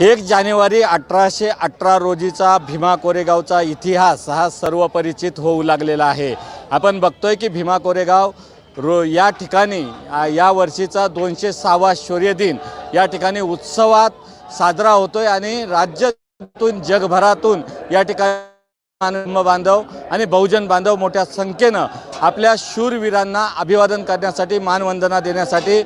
एक जानेवारी अठराशे अठरा रोजीचा भीमा कोरेगावचा इतिहास हा सर्व परिचित होऊ लागलेला आहे. आपण बघतोय की भीमा कोरेगाव रो या ठिकाणी या वर्षीचा दोनशे सहावा शौर्य दिन या ठिकाणी उत्सवात साजरा होतोय आणि राज्यातून जगभरातून या ठिकाणी धर्म बांधव आणि बहुजन बांधव मोठ्या संख्येनं आपल्या शूरवीरांना अभिवादन करण्यासाठी मानवंदना देण्यासाठी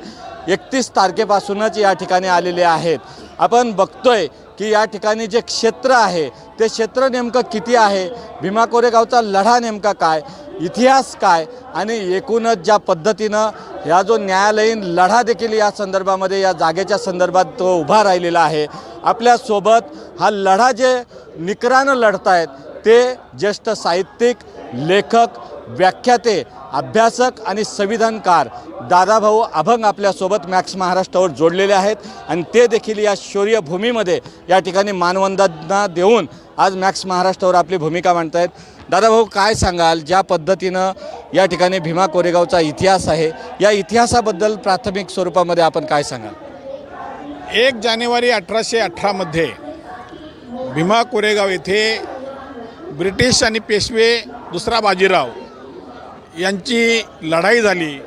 एकतीस तारखेपासूनच या ठिकाणी आलेले आहेत. आपण बघतोय की या ठिकाणी जे क्षेत्र आहे ते क्षेत्र नेमकं किती आहे? भीमा कोरेगावचा लढा नेमका काय? इतिहास काय? आणि एकूणच ज्या पद्धतीनं ह्या जो न्यायालयीन लढा देखील या संदर्भामध्ये या जागेच्या संदर्भात तो उभा राहिलेला आहे. आपल्यासोबत हा लढा जे निकरानं लढतायत ते ज्येष्ठ साहित्यिक लेखक व्याख्याते अभ्यासक आणि संविधानकार दादाभाऊ अभंग आपल्यासोबत मॅक्स महाराष्ट्रावर जोडलेले आहेत. आणि ते देखील या शौर्यभूमीमध्ये या ठिकाणी मानवंदना देऊन आज मॅक्स महाराष्ट्रावर आपली भूमिका मांडत आहेत दादाभाऊ काय सांगाल? ज्या पद्धतीनं या ठिकाणी भीमा कोरेगावचा इतिहास आहे या इतिहासाबद्दल प्राथमिक स्वरूपामध्ये आपण काय सांगाल? एक जानेवारी अठराशे अठरामध्ये भीमा कोरेगाव येथे ब्रिटिश आणि पेशवे दुसरा बाजीराव यांची लढाई झाली.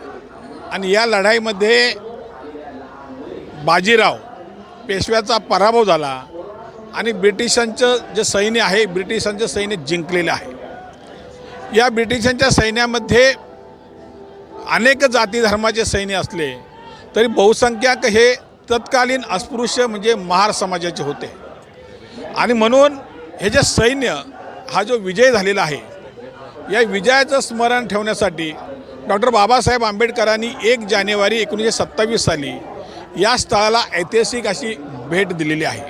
आणि या लढाईमध्ये बाजीराव पेशव्याचा पराभव झाला. आणि ब्रिटिशांचं जे सैन्य आहे ब्रिटिशांचं सैन्य जिंकलेलं आहे. या ब्रिटिशांच्या सैन्यामध्ये अनेक जाती धर्माचे सैन्य असले तरी बहुसंख्याक हे तत्कालीन अस्पृश्य म्हणजे महार समाजाचे होते. आणि म्हणून हे जे सैन्य हा जो विजय झालेला आहे या विजयाचं स्मरण ठेवण्यासाठी डॉक्टर बाबासाहेब आंबेडकरांनी एक जानेवारी एकोणीसशे सत्तावीस साली या स्थळाला ऐतिहासिक अशी भेट दिलेली आहे.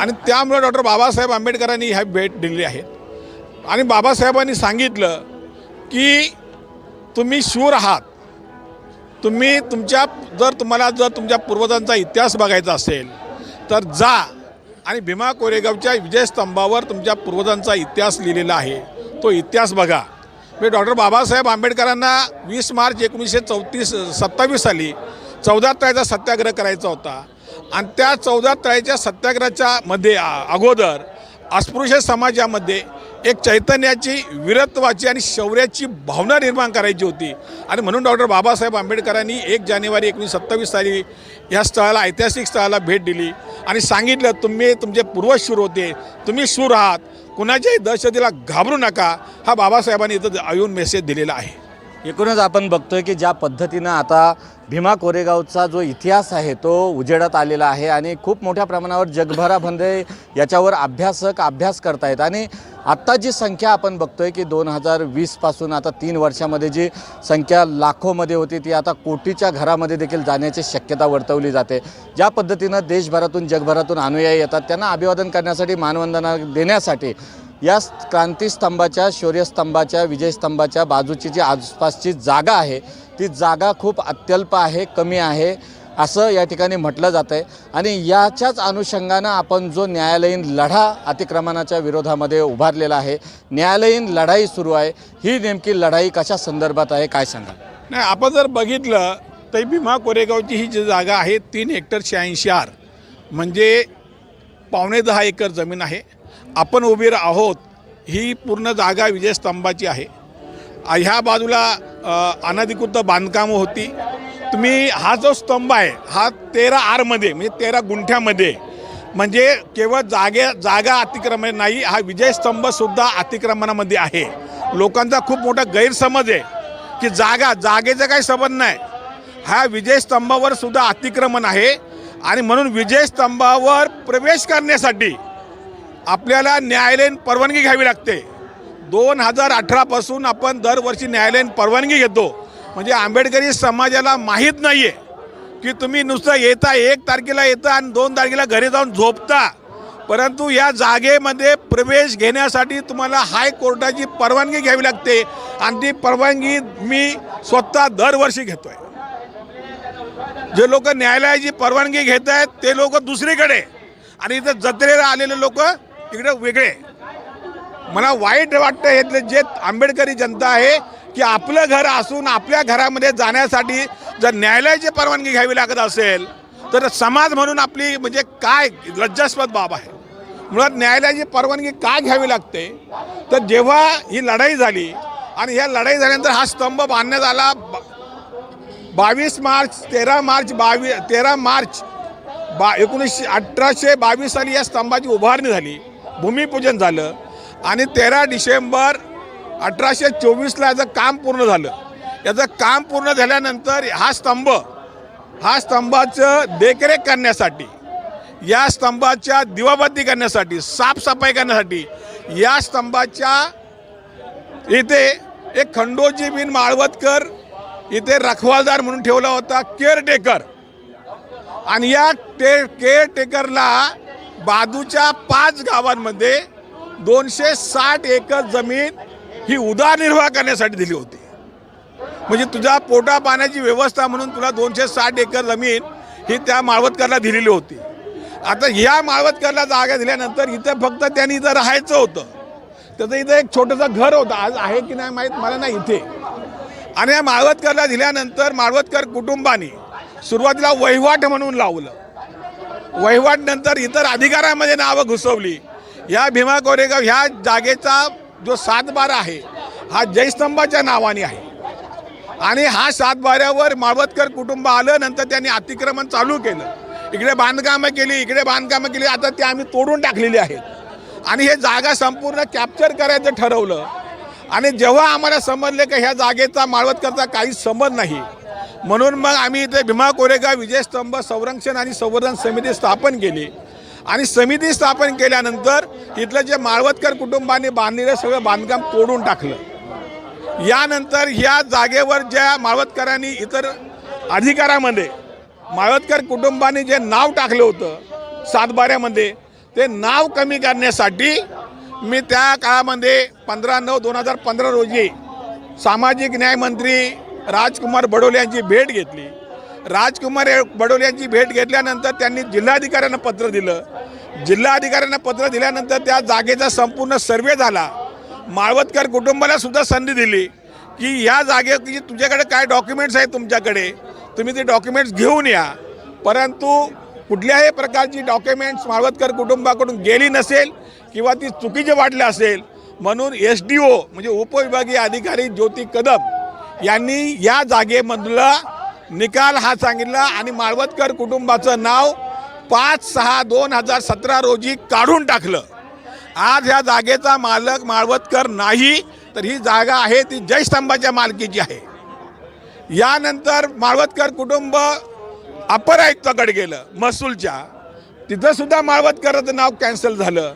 आणि त्यामुळे डॉक्टर बाबासाहेब आंबेडकरांनी ह्या भेट दिलेली आहे. आणि बाबासाहेबांनी सांगितलं की तुम्ही शूर आहात. तुम्ही तुमच्या जर तुम्हाला जर तुमच्या पूर्वजांचा इतिहास बघायचा असेल तर जा आणि भीमा कोरेगावच्या विजयस्तंभावर तुमच्या पूर्वजांचा इतिहास लिहिलेला आहे. तो इतिहास बघा. म्हणजे डॉक्टर बाबासाहेब आंबेडकरांना वीस मार्च एकोणीसशे चौतीस सत्तावीस साली चौदा तळ्याचा सत्याग्रह करायचा होता. आणि त्या चौदा तळ्याच्या सत्याग्रहाच्या मध्ये आ- अगोदर अस्पृश्य समाजामध्ये एक चैतन्याची वीरत्वाची आणि शौर्याची भावना निर्माण करायची होती. आणि म्हणून डॉक्टर बाबासाहेब आंबेडकरांनी एक जानेवारी एकोणीसशे सत्तावीस साली या स्थळाला ऐतिहासिक स्थळाला भेट दिली. आणि सांगितलं तुम्ही तुमचे पूर्वज शूर होते. तुम्ही शूर आहात. कुणाच्याही दहशतीला घाबरू नका. हा बाबासाहेबांनी इथं येऊन मेसेज दिलेला आहे. एकूणच आपण बघतोय की ज्या पद्धतीनं आता भीमा कोरेगावचा जो इतिहास आहे तो उजेडात आलेला आहे आणि खूप मोठ्या प्रमाणावर जगभरामध्ये याच्यावर अभ्यासक अभ्यास करतायत. आणि आत्ता जी संख्या आपण बघतोय की दोन हजार वीसपासून आता तीन वर्षामध्ये जी संख्या लाखोमध्ये होती ती आता कोटीच्या घरामध्ये देखील जाण्याची शक्यता वर्तवली जाते. ज्या पद्धतीनं देशभरातून जगभरातून अनुयायी येतात त्यांना अभिवादन करण्यासाठी मानवंदना देण्यासाठी या क्रांतीस्तंभाच्या शौर्यस्तंभाच्या विजयस्तंभाच्या बाजूची जी आसपासची जागा आहे ती जागा खूप अत्यल्प आहे कमी आहे असं या ठिकाणी म्हटलं जातं आहे आणि याच्याच अनुषंगानं आपण जो न्यायालयीन लढा अतिक्रमणाच्या विरोधामध्ये उभारलेला आहे न्यायालयीन लढाई सुरू आहे ही नेमकी लढाई कशा संदर्भात आहे काय सांगा नाही आपण जर बघितलं तर भीमा कोरेगावची ही जी जागा आहे तीन हेक्टर शहाऐंशी आर. म्हणजे पावणे दहा एकर जमीन आहे. आपण उभी आहोत ही पूर्ण जागा विजयस्तंभाची आहे. ह्या बाजूला अनधिकृत बांधकामं होती. तुम्ही हा जो स्तंभ आहे हा तेरा आरमध्ये म्हणजे तेरा गुंठ्यामध्ये म्हणजे केवळ जागे जागा अतिक्रमण नाही हा विजय स्तंभसुद्धा अतिक्रमणामध्ये आहे. लोकांचा खूप मोठा गैरसमज आहे की जागा जागेचा काही संबंध नाही. हा विजयस्तंभावर सुद्धा अतिक्रमण आहे आणि म्हणून विजय स्तंभावर प्रवेश करण्यासाठी आपल्याला न्यायालयीन परवानगी घ्यावी लागते. दोन हजार अठरापासून आपण दरवर्षी न्यायालयीन परवानगी घेतो. म्हणजे आंबेडकरी समाजाला माहीत नाही आहे की तुम्ही नुसतं येता एक तारखेला येता आणि दोन तारखेला घरी जाऊन झोपता. परंतु या जागेमध्ये प्रवेश घेण्यासाठी तुम्हाला हायकोर्टाची परवानगी घ्यावी लागते आणि ती परवानगी मी स्वतः दरवर्षी घेतो आहे जे लोक न्यायालयाची परवानगी घेत आहेत ते लोक दुसरीकडे. आणि इथं जत्रेला आलेले लोक इकडे वेगळे. मला वाईट वाटतं हे जे आंबेडकरी जनता आहे की आपलं घर असून आपल्या घरामध्ये जाण्यासाठी जर न्यायालयाची परवानगी घ्यावी लागत असेल तर समाज म्हणून आपली म्हणजे काय लज्जास्पद बाब आहे. मुळात न्यायालयाची परवानगी का घ्यावी लागते? तर जेव्हा ही लढाई झाली आणि ह्या लढाई झाल्यानंतर हा स्तंभ बांधण्यात आला बावीस मार्च तेरा मार्च बावी तेरा मार्च बा एकोणीसशे अठराशे बावीस साली या स्तंभाची उभारणी झाली भूमिपूजन झालं. आणि तेरा डिसेंबर अठराशे चोवीसला याचं काम पूर्ण झालं. याचं काम पूर्ण झाल्यानंतर हा स्तंभ हा स्तंभाचं देखरेख करण्यासाठी या स्तंभाच्या दिवाबत्ती करण्यासाठी साफसफाई करण्यासाठी या स्तंभाच्या इथे एक खंडोजी बिन माळवतकर इथे रखवालदार म्हणून ठेवला होता केअरटेकर. आणि या टे केअरटेकरला बाजूच्या पाच गावांमध्ये दोनशे साठ एकर जमीन ही उदारनिर्वाह करण्यासाठी दिली होती. म्हणजे तुझ्या पोटा पाण्याची व्यवस्था म्हणून तुला दोनशे साठ एकर जमीन ही त्या माळवतकरला दिलेली होती. आता ह्या माळवतकरला जागा दिल्यानंतर इथं फक्त त्यांनी इथं राहायचं होतं. त्याचं इथं एक छोटंसं घर होतं. आज आहे की नाही माहीत मला नाही इथे. आणि या माळवतकरला दिल्यानंतर माळवतकर कुटुंबाने सुरुवातीला वहिवाट म्हणून लावलं. वहिवाट नंतर इतर अधिकारामध्ये नावं घुसवली. या भीमा कोरेगाव ह्या जागेचा जो सातबारा आहे हा जयस्तंभाच्या नावाने आहे. आणि हा सातबाऱ्यावर माळवतकर कुटुंब आलं नंतर त्यांनी अतिक्रमण चालू केलं. इकडे बांधकामं केली इकडे बांधकामं केली आता ते आम्ही तोडून टाकलेली आहेत. आणि हे जागा संपूर्ण कॅप्चर करायचं ठरवलं. आणि जेव्हा आम्हाला समजले की ह्या जागेचा माळवतकरचा काहीच संबंध नाही म्हणून मग आम्ही इथे भीमा कोरेगाव विजयस्तंभ संरक्षण आणि संवर्धन समिती स्थापन केली. आणि समिती स्थापन केल्यानंतर इथलं जे माळवतकर कुटुंबाने बांधलेलं सगळं बांधकाम तोडून टाकलं. यानंतर ह्या जागेवर ज्या माळवतकरांनी इतर अधिकारामध्ये माळवतकर कुटुंबाने जे नाव टाकलं होतं सातबाऱ्यामध्ये ते नाव कमी करण्यासाठी मी त्या काळामध्ये पंधरा नऊ दोन हजार पंधरा रोजी सामाजिक न्यायमंत्री राजकुमार बडोले यांची भेट घेतली. राजकुमार बडोल यांची भेट घेतल्यानंतर त्यांनी जिल्हाधिकाऱ्यांना पत्र दिलं. जिल्हाधिकाऱ्यांना पत्र दिल्यानंतर त्या जागेचा संपूर्ण सर्वे झाला. माळवतकर कुटुंबाला सुद्धा संधी दिली की या जागेची तुझ्याकडे काय डॉक्युमेंट्स आहेत तुमच्याकडे तुम्ही ते डॉक्युमेंट्स घेऊन या. परंतु कुठल्याही प्रकारची डॉक्युमेंट्स माळवतकर कुटुंबाकडून गेली नसेल किंवा ती चुकीची वाटली असेल म्हणून एस डी ओ म्हणजे उपविभागीय अधिकारी ज्योती कदम यांनी या जागेमधला निकाल हा सांगितला आणि माळवतकर कुटुंबाचं नाव पाच सहा दोन हजार सतरा रोजी काढून टाकलं. आज ह्या जागेचा मालक माळवतकर नाही तर ही जागा आहे ती जयस्तंभाच्या मालकीची आहे. यानंतर माळवतकर कुटुंब अपर आयुक्ताकडे गेलं महसूलच्या. तिथं सुद्धा माळवतकराचं नाव कॅन्सल झालं.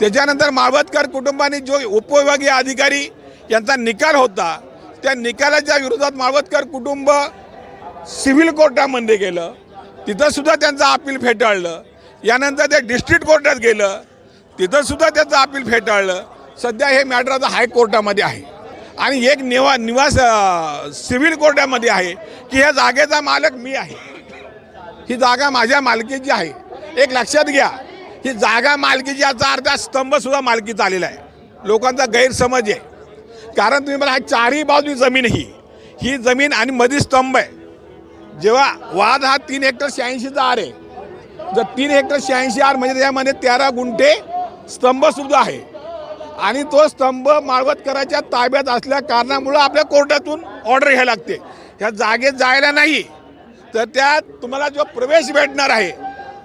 त्याच्यानंतर माळवतकर कुटुंबाने जो उपविभागीय अधिकारी यांचा निकाल होता त्या निकालाच्या विरोधात माळवतकर कुटुंब सिव्हिल कोर्टामध्ये गेलं तिथंसुद्धा त्यांचं अपील फेटाळलं. यानंतर ते डिस्ट्रिक्ट कोर्टात गेलं तिथंसुद्धा त्यांचं अपील फेटाळलं. सध्या हे मॅटर आता हायकोर्टामध्ये आहे. आणि एक निवा निवास सिव्हिल कोर्टामध्ये आहे की ह्या जागेचा मालक मी आहे. ही जागा माझ्या मालकीची आहे. एक लक्षात घ्या ही जागा मालकीची याचा अर्थ स्तंभसुद्धा मालकीचा आलेला आहे. लोकांचा गैरसमज आहे. कारण तुम्ही मला हा चारही बाजू जमीन ही. ही जमीन आणि मधी स्तंभ आहे. जेव्हा वाद हा तीन हेक्टर शहाऐंशीचा आर आहे. जर तीन हेक्टर शहाऐंशी आर म्हणजे त्यामध्ये तेरा गुंठे स्तंभ सुद्धा आहे. आणि तो स्तंभ माळवतकराच्या ताब्यात असल्या कारणामुळं आपल्या कोर्टातून ऑर्डर घ्यायला लागते. ह्या जागेत जायला नाही. तर त्यात तुम्हाला जो प्रवेश भेटणार आहे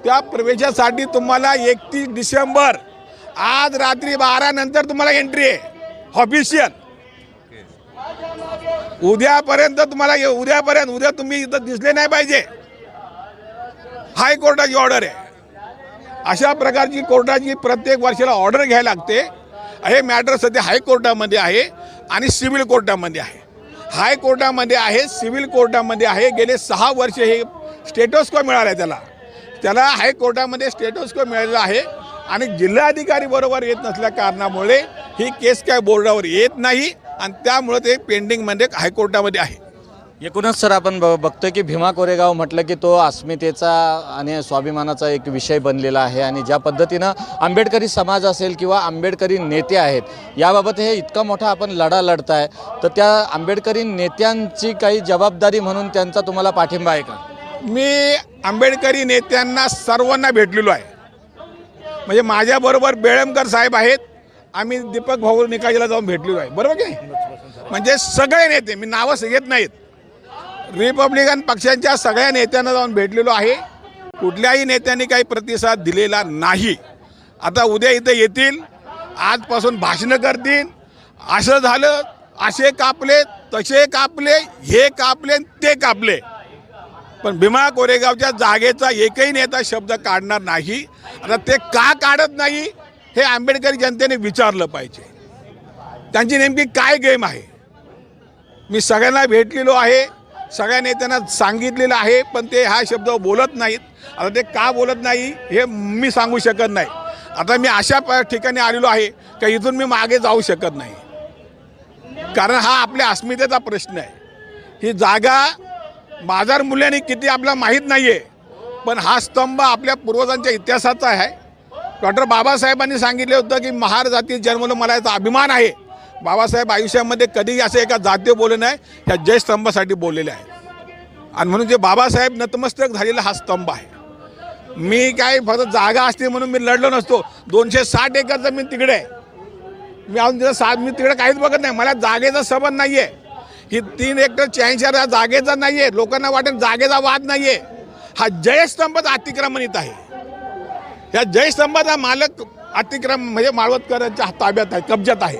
त्या प्रवेशासाठी तुम्हाला एकतीस डिसेंबर आज रात्री बारा नंतर तुम्हाला एंट्री आहे. ऑफिशियल उद्यापर्यंत तुम्हाला ये- उद्यापर्यंत उद्या तुम्ही इथं दिसले नाही पाहिजे. हायकोर्टाची ऑर्डर आहे. अशा प्रकारची कोर्टाची प्रत्येक वर्षाला ऑर्डर घ्यायला लागते. हे मॅटर सध्या हायकोर्टामध्ये आहे आणि सिव्हिल कोर्टामध्ये आहे. हायकोर्टामध्ये आहे सिव्हिल कोर्टामध्ये आहे. गेले सहा वर्ष हे स्टेटोस्को मिळाला आहे त्याला. त्याला हायकोर्टामध्ये स्टेटोस्को मिळालेला आहे आणि जिल्हाधिकारी बरोबर येत नसल्या कारणामुळे ही केस काय बोर्डावर येत नाही. आणि त्यामुळे ते पेंडिंगमध्ये हायकोर्टामध्ये आहे. एकूणच सर आपण ब बघतोय की भीमा कोरेगाव म्हटलं की तो अस्मितेचा आणि स्वाभिमानाचा एक विषय बनलेला आहे आणि ज्या पद्धतीनं आंबेडकरी समाज असेल किंवा आंबेडकरी नेते आहेत याबाबत हे इतका मोठा आपण लढा लढताय. तर त्या आंबेडकरी नेत्यांची काही जबाबदारी म्हणून त्यांचा तुम्हाला पाठिंबा आहे का? मी आंबेडकरी नेत्यांना सर्वांना भेटलेलो आहे. म्हणजे माझ्याबरोबर बेळमकर साहेब आहेत आम्ही दीपक भाऊ निकाजीला जाऊन भेटलेलो आहे. बरोबर की म्हणजे सगळे नेते मी नावं घेत नाहीत. रिपब्लिकन पक्षांच्या सगळ्या नेत्यांना जाऊन भेटलेलो आहे. कुठल्याही नेत्यांनी काही प्रतिसाद दिलेला नाही. आता उद्या इथं येतील आजपासून भाषणं करतील. असं झालं असे कापले तसे कापले हे कापले ते कापले. पण भीमा कोरेगावच्या जागेचा एकही नेता शब्द काढणार नाही. आता ते का काढत नाही? हे आंबेडकरी जनतेने विचारलं पाहिजे. त्यांची नेमकी काय गेम आहे? मी सगळ्यांना भेटलेलो आहे सगळ्या नेत्यांना सांगितलेलं आहे पण ते हा शब्द बोलत नाहीत. आता ते का बोलत नाही हे मी सांगू शकत नाही. आता मी अशा ठिकाणी आलेलो आहे का इथून मी मागे जाऊ शकत नाही. कारण हा आपल्या अस्मितेचा प्रश्न आहे. ही जागा बाजार मूल्याने किती आपल्याला माहीत नाही आहे पण हा स्तंभ आपल्या पूर्वजांच्या इतिहासाचा आहे. डॉक्टर बाबासाहेबांनी सांगितलं होतं की महार जाती जन्मलं मला याचा अभिमान आहे. बाबासाहेब आयुष्यामध्ये कधीही असं एका जातीय बोलले नाही ह्या जय स्तंभासाठी बोललेले आहे आणि म्हणून जे बाबासाहेब नतमस्तक झालेला हा स्तंभ आहे. मी काय फक्त जागा असते म्हणून मी लढलो नसतो. दोनशे साठ एकर जमीन तिकडे आहे. मी अजून तिथं सात मी तिकडे काहीच बघत नाही. मला जागेचा संबंध नाही आहे ही तीन एकटर शहाऐंशी जागेचा नाही आहे लोकांना वाटेल जागेचा वाद नाही आहे हा जयस्तंभच अतिक्रमणित आहे. या जयस्तंभाचा मालक अतिक्रम म्हणजे माळवतकरांच्या ताब्यात आहे कब्जात आहे.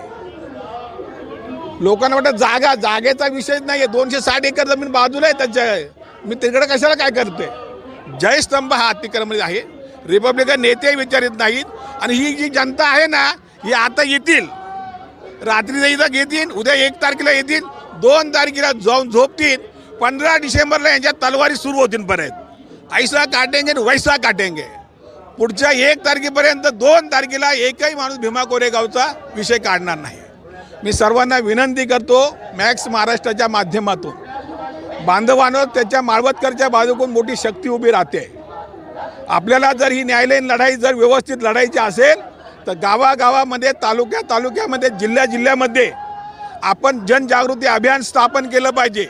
लोकांना वाटत जागा जागेचा विषयच नाही आहे दोनशे साठ एकर जमीन बाजूला आहे त्याच्या. मी तिकडे कशाला काय करते जयस्तंभ हा अतिक्रमणित आहे. रिपब्लिकन नेते विचारित नाहीत. आणि ही जी जनता आहे ना ही आता येतील. रात्री इथं घेतील उद्या एक तारखेला येतील. दोन तारखेला जाऊन झोपतील. पंधरा डिसेंबरला यांच्या तलवारी सुरू होतील परत. ऐसा काटेंगे आणि वैसा काटेंगे. पुढच्या एक तारखेपर्यंत दोन तारखेला एकही माणूस भीमा कोरेगावचा विषय काढणार नाही. मी सर्वांना विनंती करतो मॅक्स महाराष्ट्राच्या माध्यमातून. बांधवानं त्याच्या माळवतकरच्या बाजूकडून मोठी शक्ती उभी राहते. आपल्याला जर ही न्यायालयीन लढाई जर व्यवस्थित लढायची असेल तर गावागावामध्ये तालुक्या तालुक्यामध्ये जिल्ह्या जिल्ह्यामध्ये आपण जनजागृती अभियान स्थापन केलं पाहिजे.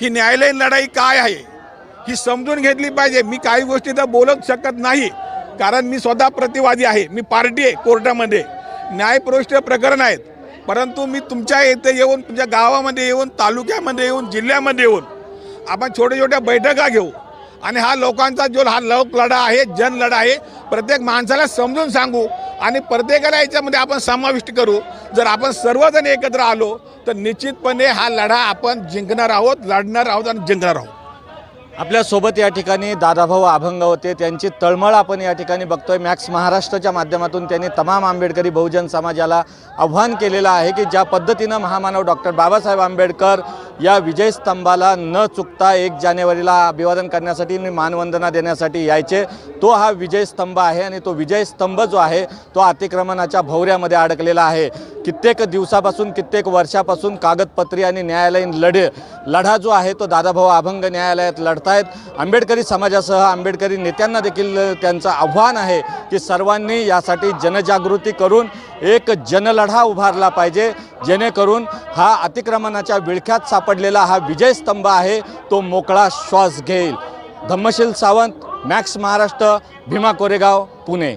ही न्यायालयीन लढाई काय आहे? ही समजून घेतली पाहिजे. मी काही गोष्टी तर बोलत शकत नाही. कारण मी स्वतः प्रतिवादी आहे. मी पार्टी आहे कोर्टामध्ये. न्यायप्रविष्ट प्रकरण आहेत. परंतु मी तुमच्या इथे येऊन तुमच्या गावामध्ये येऊन तालुक्यामध्ये येऊन जिल्ह्यामध्ये येऊन आपण छोट्या छोट्या बैठका घेऊ. आणि हा लोकांचा जो हा लोक लढा आहे जन लढा आहे प्रत्येक माणसाला समजून सांगू आणि प्रत्येकाला याच्यामध्ये आपण समाविष्ट करू. जर आपण सर्वजण एकत्र आलो तर निश्चितपणे हा लढा आपण जिंकणार आहोत लढणार आहोत आणि जिंकणार आहोत. आपल्यासोबत या ठिकाणी दादाभाऊ अभंग होते. त्यांची तळमळ आपण या ठिकाणी बघतोय. मॅक्स महाराष्ट्रच्या माध्यमातून त्यांनी तमाम आंबेडकरी बहुजन समाजाला आव्हान केलेलं आहे की ज्या पद्धतीनं महामानव डॉक्टर बाबासाहेब आंबेडकर या विजयस्तंभाला न चुकता एक जानेवारीला अभिवादन करण्यासाठी आणि मानवंदना देण्यासाठी यायचे. तो हा विजयस्तंभ आहे आणि तो विजयस्तंभ जो आहे तो अतिक्रमणाच्या भोवऱ्यामध्ये अडकलेला आहे. कित्येक दिवसापासून कित्येक वर्षापासून कागदपत्री आणि न्यायालयीन लढे लढा जो आहे तो दादाभाऊ अभंग न्यायालयात लढतायत. आंबेडकरी समाजासह आंबेडकरी नेत्यांना देखील त्यांचं आव्हान आहे की सर्वांनी यासाठी जनजागृती करून एक जनलढा उभारला पाहिजे. जेणेकरून हा अतिक्रमणाच्या विळख्यात सापडलेला हा विजयस्तंभ आहे तो मोकळा श्वास घेईल. धम्मशील सावंत मॅक्स महाराष्ट्र भीमा कोरेगाव पुणे.